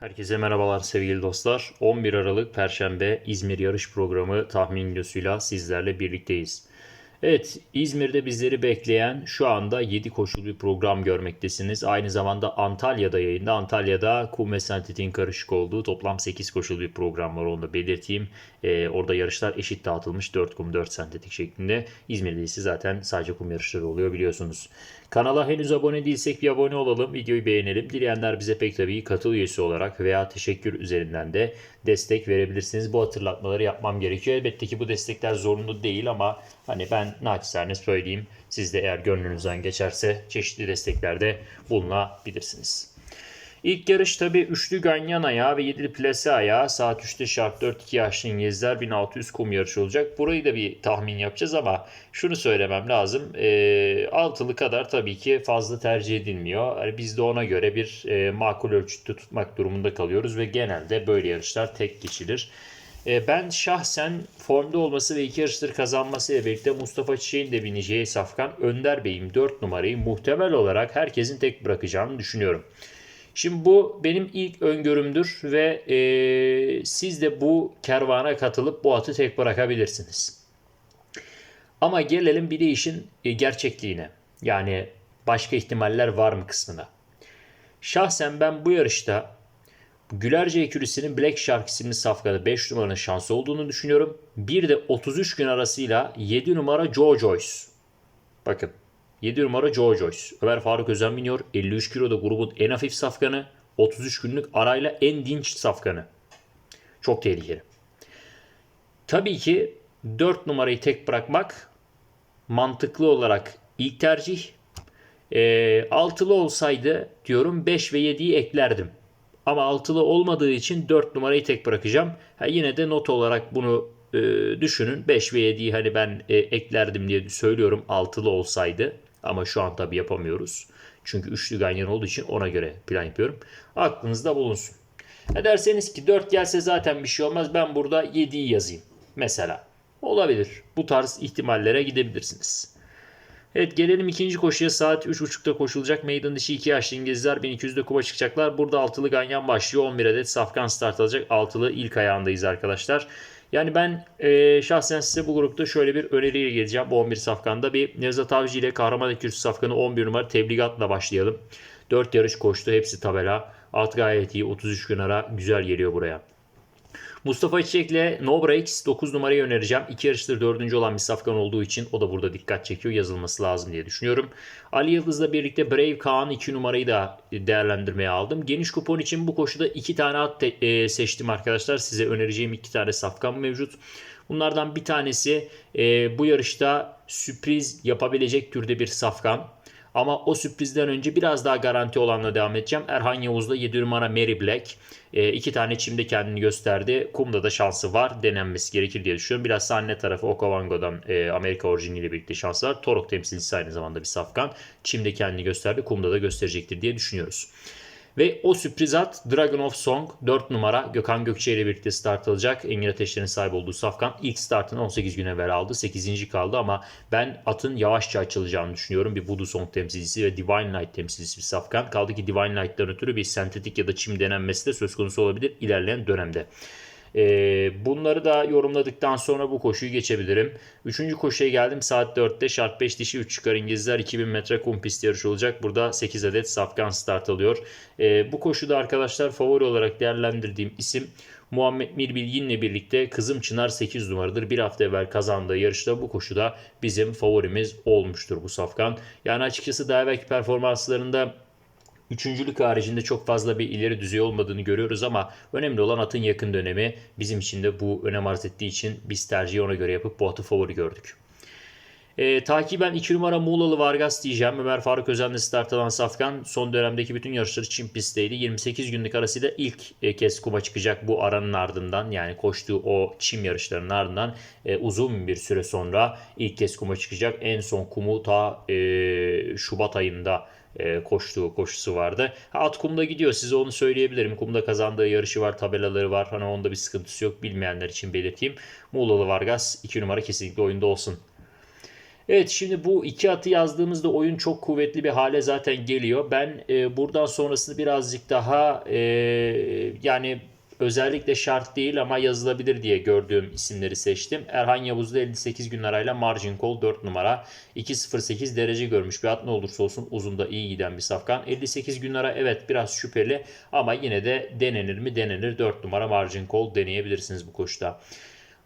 Herkese merhabalar sevgili dostlar. 11 Aralık Perşembe İzmir yarış programı tahmin videosuyla sizlerle birlikteyiz. Evet İzmir'de bizleri bekleyen şu anda 7 koşulu bir program görmektesiniz. Aynı zamanda Antalya'da yayında. Antalya'da kum ve sentetiğin karışık olduğu toplam 8 koşulu bir program var onu da belirteyim. Ee, orada yarışlar eşit dağıtılmış 4 kum 4 sentetik şeklinde. İzmir'de ise zaten sadece kum yarışları oluyor biliyorsunuz. Kanala henüz abone değilsek bir abone olalım, videoyu beğenelim. Dileyenler bize pek tabii katıl üyesi olarak veya teşekkür üzerinden de destek verebilirsiniz. Bu hatırlatmaları yapmam gerekiyor. Elbette ki bu destekler zorunlu değil ama hani ben naçizane söyleyeyim. Siz de eğer gönlünüzden geçerse çeşitli desteklerde bulunabilirsiniz. İlk yarış tabi üçlü ganyan ayağı ve yedili plase ayağı saat 3'te şart 4-2 yaşlı İngilizler 1600 kum yarışı olacak. Burayı da bir tahmin yapacağız ama şunu söylemem lazım. E, altılı kadar tabii ki fazla tercih edilmiyor. Yani biz de ona göre bir e, makul ölçütte tutmak durumunda kalıyoruz ve genelde böyle yarışlar tek geçilir. E, Ben şahsen formda olması ve iki yarıştır kazanmasıyla birlikte Mustafa Çiçek'in de bineceği Safkan Önder Bey'im 4 numarayı muhtemel olarak herkesin tek bırakacağını düşünüyorum. Şimdi bu benim ilk öngörümdür ve e, siz de bu kervana katılıp bu atı tek bırakabilirsiniz. Ama gelelim bir de işin e, gerçekliğine. Yani başka ihtimaller var mı kısmına. Şahsen ben bu yarışta Gülerce ekürüsünün Black Shark isimli safkada 5 numaranın şansı olduğunu düşünüyorum. Bir de 33 gün arasıyla 7 numara Joe Joyce. Bakın 7 numara Joe Joyce. Ömer Faruk Özen biniyor. 53 kiloda grubun en hafif safkanı. 33 günlük arayla en dinç safkanı. Çok tehlikeli. Tabii ki 4 numarayı tek bırakmak mantıklı olarak ilk tercih. E, altılı olsaydı diyorum 5 ve 7'yi eklerdim. Ama altılı olmadığı için 4 numarayı tek bırakacağım. Ha, yine de not olarak bunu e, düşünün. 5 ve 7'yi hani ben e, eklerdim diye söylüyorum altılı olsaydı. Ama şu an tabi yapamıyoruz. Çünkü üçlü ganyan olduğu için ona göre plan yapıyorum. Aklınızda bulunsun. Ha derseniz ki 4 gelse zaten bir şey olmaz. Ben burada 7'yi yazayım. Mesela. Olabilir. Bu tarz ihtimallere gidebilirsiniz. Evet gelelim ikinci koşuya saat 3.30'da koşulacak. Meydan dışı 2 yaşlı İngilizler 1200'de kuma çıkacaklar. Burada altılı ganyan başlıyor. 11 adet safkan start alacak. Altılı ilk ayağındayız arkadaşlar. Yani ben e, şahsen size bu grupta şöyle bir öneriyle geleceğim. Bu 11 safkanda bir Nevzat Avcı ile Kahraman Ekürüsü safkanı 11 numara tebligatla başlayalım. 4 yarış koştu. Hepsi tabela. Alt gayet iyi. 33 gün ara güzel geliyor buraya. Mustafa Çiçek'le No Breaks 9 numarayı önereceğim. İki yarıştır dördüncü olan bir safkan olduğu için o da burada dikkat çekiyor. Yazılması lazım diye düşünüyorum. Ali Yıldız'la birlikte Brave Kaan 2 numarayı da değerlendirmeye aldım. Geniş kupon için bu koşuda 2 tane at e, seçtim arkadaşlar. Size önereceğim 2 tane safkan mevcut. Bunlardan bir tanesi e, bu yarışta sürpriz yapabilecek türde bir safkan. Ama o sürprizden önce biraz daha garanti olanla devam edeceğim. Erhan Yavuz'la 7 numara Mary Black. E, iki tane çimde kendini gösterdi. Kumda da şansı var. Denenmesi gerekir diye düşünüyorum. Biraz anne tarafı Okavango'dan e, Amerika orijiniyle birlikte şansı var. Torok temsilcisi aynı zamanda bir safkan. Çimde kendini gösterdi. Kumda da gösterecektir diye düşünüyoruz. Ve o sürpriz at Dragon of Song 4 numara Gökhan Gökçe ile birlikte start alacak. Engin Ateşler'in sahip olduğu Safkan ilk startını 18 gün evvel aldı. 8. kaldı ama ben atın yavaşça açılacağını düşünüyorum. Bir Voodoo Song temsilcisi ve Divine Light temsilcisi bir Safkan. Kaldı ki Divine Light'tan ötürü bir sentetik ya da çim denenmesi de söz konusu olabilir ilerleyen dönemde. Ee, bunları da yorumladıktan sonra bu koşuyu geçebilirim. Üçüncü koşuya geldim. Saat 4'te şart 5 dişi 3 çıkar İngilizler 2000 metre kum pist yarışı olacak. Burada 8 adet safkan start alıyor. Ee, bu koşuda arkadaşlar favori olarak değerlendirdiğim isim Muhammed Mir Bilgin'le birlikte Kızım Çınar 8 numaradır. Bir hafta evvel kazandığı yarışta bu koşuda bizim favorimiz olmuştur bu safkan. Yani açıkçası daha evvelki performanslarında Üçüncülük haricinde çok fazla bir ileri düzey olmadığını görüyoruz ama önemli olan atın yakın dönemi. Bizim için de bu önem arz ettiği için biz tercihi ona göre yapıp bu atı favori gördük. E, takiben 2 numara Muğlalı Vargas diyeceğim. Ömer Faruk Özen'le start alan Safkan son dönemdeki bütün yarışları Çin pistteydi. 28 günlük arasıyla ilk e, kez kuma çıkacak bu aranın ardından yani koştuğu o çim yarışlarının ardından e, uzun bir süre sonra ilk kez kuma çıkacak. En son kumu ta e, Şubat ayında koştuğu koşusu vardı. At kumda gidiyor size onu söyleyebilirim. Kumda kazandığı yarışı var, tabelaları var. Hani onda bir sıkıntısı yok. Bilmeyenler için belirteyim. Muğlalı Vargas 2 numara kesinlikle oyunda olsun. Evet şimdi bu iki atı yazdığımızda oyun çok kuvvetli bir hale zaten geliyor. Ben e, buradan sonrasını birazcık daha e, yani özellikle şart değil ama yazılabilir diye gördüğüm isimleri seçtim. Erhan Yavuz'da 58 gün arayla margin call 4 numara 2.08 derece görmüş bir at ne olursa olsun uzunda iyi giden bir safkan. 58 gün ara evet biraz şüpheli ama yine de denenir mi denenir 4 numara margin call deneyebilirsiniz bu koşuda.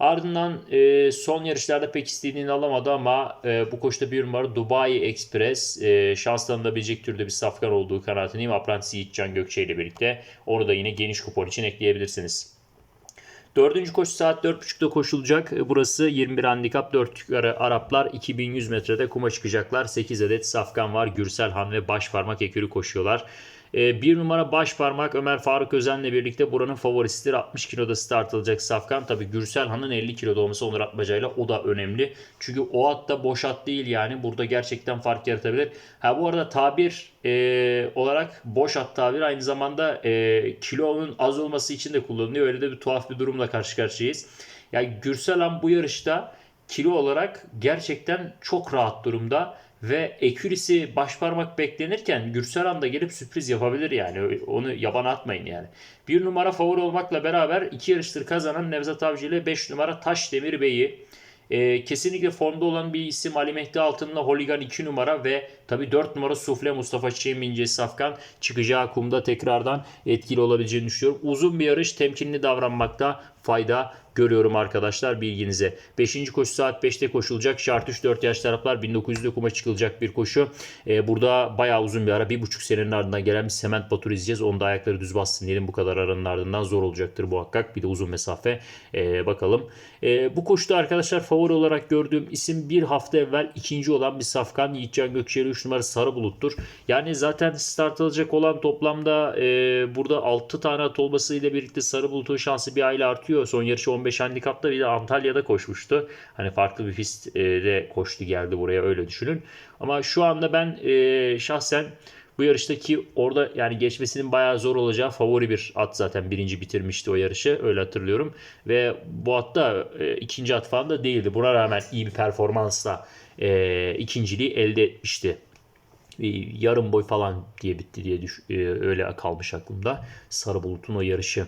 Ardından e, son yarışlarda pek istediğini alamadı ama e, bu koşuda bir numara Dubai Express e, şanslanabilecek türde bir safkan olduğu kanaatindeyim. Apprentice Yiğitcan Gökçe ile birlikte onu da yine geniş kupon için ekleyebilirsiniz. Dördüncü koşu saat 4.30'da koşulacak. Burası 21 handikap 4 yukarı Araplar 2100 metrede kuma çıkacaklar. 8 adet safkan var. Gürsel Han ve baş parmak ekürü koşuyorlar. E, Bir numara baş parmak Ömer Faruk Özen'le birlikte buranın favorisidir. 60 kiloda start alacak Safkan. Tabi Gürsel Han'ın 50 kiloda olması Onur Atmaca'yla o da önemli. Çünkü o at da boş at değil yani. Burada gerçekten fark yaratabilir. Ha bu arada tabir e, olarak boş at tabir aynı zamanda e, kilonun az olması için de kullanılıyor. Öyle de bir tuhaf bir durumla karşı karşıyayız. Yani Gürsel Han bu yarışta kilo olarak gerçekten çok rahat durumda ve ekürisi baş parmak beklenirken Gürseran da gelip sürpriz yapabilir yani. Onu yaban atmayın yani. Bir numara favori olmakla beraber iki yarıştır kazanan Nevzat Avcı ile 5 numara Taş Demir Bey'i e, kesinlikle formda olan bir isim Ali Mehdi Altın'la Holigan 2 numara ve tabi 4 numara Sufle Mustafa Çiçek'in Mince Safkan çıkacağı kumda tekrardan etkili olabileceğini düşünüyorum. Uzun bir yarış temkinli davranmakta fayda görüyorum arkadaşlar bilginize. 5. koşu saat 5'te koşulacak. Şart 3 4 yaş taraflar 1900'de kuma çıkılacak bir koşu. Ee, burada bayağı uzun bir ara. Bir buçuk senenin ardından gelen bir sement batur izleyeceğiz. Onda ayakları düz bassın diyelim. Bu kadar aranın ardından zor olacaktır muhakkak. Bir de uzun mesafe. Ee, bakalım. Ee, bu koşuda arkadaşlar favori olarak gördüğüm isim bir hafta evvel ikinci olan bir Safkan. Yiğitcan Gökçeli 3 numara Sarı Bulut'tur. Yani zaten start alacak olan toplamda e, burada 6 tane at olmasıyla birlikte Sarı Bulut'un şansı bir aile artıyor. Son yarışı 15 handikapta bir de Antalya'da koşmuştu. Hani farklı bir pistte koştu geldi buraya öyle düşünün. Ama şu anda ben e, şahsen bu yarıştaki orada yani geçmesinin bayağı zor olacağı favori bir at zaten birinci bitirmişti o yarışı öyle hatırlıyorum. Ve bu at da e, ikinci at falan da değildi. Buna rağmen iyi bir performansla e, ikinciliği elde etmişti e, yarım boy falan diye bitti diye düş, öyle kalmış aklımda. Sarı Bulut'un o yarışı.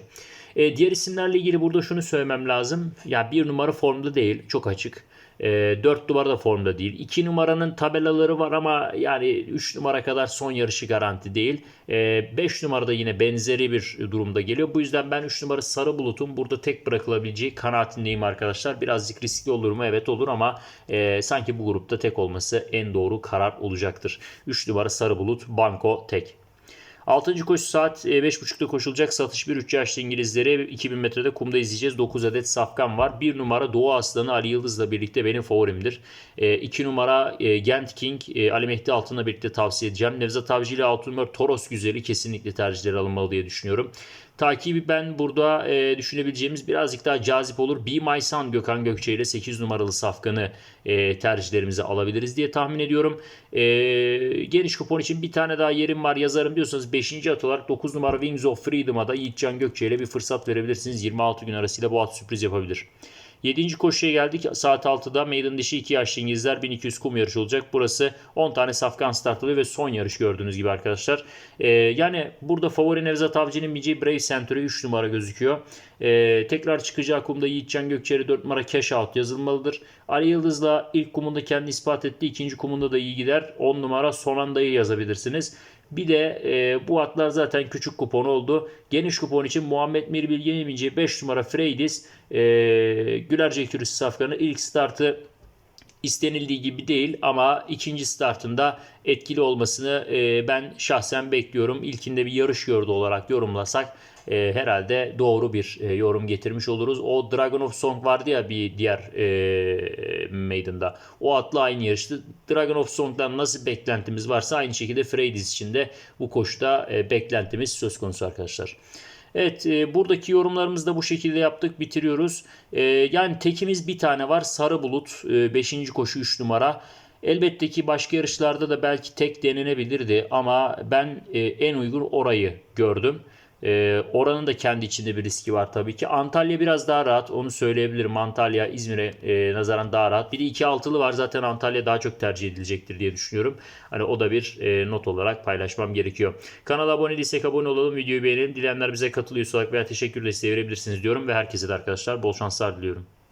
E, diğer isimlerle ilgili burada şunu söylemem lazım. Ya bir numara formda değil. Çok açık. E, 4 numara da formda değil. 2 numaranın tabelaları var ama yani 3 numara kadar son yarışı garanti değil. 5 e, numarada yine benzeri bir durumda geliyor. Bu yüzden ben 3 numara Sarı Bulut'un burada tek bırakılabileceği kanaatindeyim arkadaşlar. Birazcık riskli olur mu? Evet olur ama e, sanki bu grupta tek olması en doğru karar olacaktır. 3 numara Sarı Bulut, Banko tek. 6. koşu saat 5.30'da e, koşulacak. Satış 1 3 yaşlı İngilizleri 2000 metrede kumda izleyeceğiz. 9 adet safkan var. 1 numara Doğu Aslanı Ali Yıldız'la birlikte benim favorimdir. 2 e, numara e, Gent King Ali Mehdi Altın'la birlikte tavsiye edeceğim. Nevzat Avcı ile 6 numara Toros Güzeli kesinlikle tercihleri alınmalı diye düşünüyorum. Takibi ben burada e, düşünebileceğimiz birazcık daha cazip olur. Be My Son Gökhan Gökçe ile 8 numaralı safkanı e, tercihlerimize alabiliriz diye tahmin ediyorum. E, geniş kupon için bir tane daha yerim var yazarım diyorsanız 5. at olarak 9 numara Wings of Freedom'a da Yiğitcan Gökçe ile bir fırsat verebilirsiniz. 26 gün arasıyla bu at sürpriz yapabilir. 7. koşuya geldik. Saat 6'da meydan dışı 2 yaşlı İngilizler 1200 kum yarışı olacak. Burası 10 tane safkan startlı ve son yarış gördüğünüz gibi arkadaşlar. Ee, yani burada favori Nevzat Avcı'nın BJ Brave Center'ı 3 numara gözüküyor. Ee, tekrar çıkacağı kumda Yiğitcan Gökçeri 4 numara cash out yazılmalıdır. Ali Yıldız'la ilk kumunda kendi ispat etti. ikinci kumunda da iyi gider. 10 numara son andayı yazabilirsiniz. Bir de e, bu atlar zaten küçük kupon oldu. Geniş kupon için Muhammed Mirbil Yeniminci 5 numara Freydis e, Gülerce Kürüsü safkanı ilk startı istenildiği gibi değil ama ikinci startında etkili olmasını e, ben şahsen bekliyorum. İlkinde bir yarış gördü olarak yorumlasak e, herhalde doğru bir e, yorum getirmiş oluruz. O Dragon of Song vardı ya bir diğer e, Maiden'da. O atlı aynı yarıştı. Dragon of Song'dan nasıl beklentimiz varsa aynı şekilde Freydis için de bu koşuda e, beklentimiz söz konusu arkadaşlar. Evet e, buradaki yorumlarımızı da bu şekilde yaptık bitiriyoruz. E, yani tekimiz bir tane var Sarı Bulut 5. E, koşu 3 numara. Elbette ki başka yarışlarda da belki tek denenebilirdi ama ben e, en uygun orayı gördüm. Ee, oranın da kendi içinde bir riski var tabii ki. Antalya biraz daha rahat. Onu söyleyebilirim. Antalya İzmir'e e, nazaran daha rahat. Bir de 2 altılı var. Zaten Antalya daha çok tercih edilecektir diye düşünüyorum. Hani o da bir e, not olarak paylaşmam gerekiyor. Kanala abone değilsek abone olalım. Videoyu beğenelim. Dileyenler bize katılıyorsa veya teşekkür desteği verebilirsiniz diyorum. Ve herkese de arkadaşlar bol şanslar diliyorum.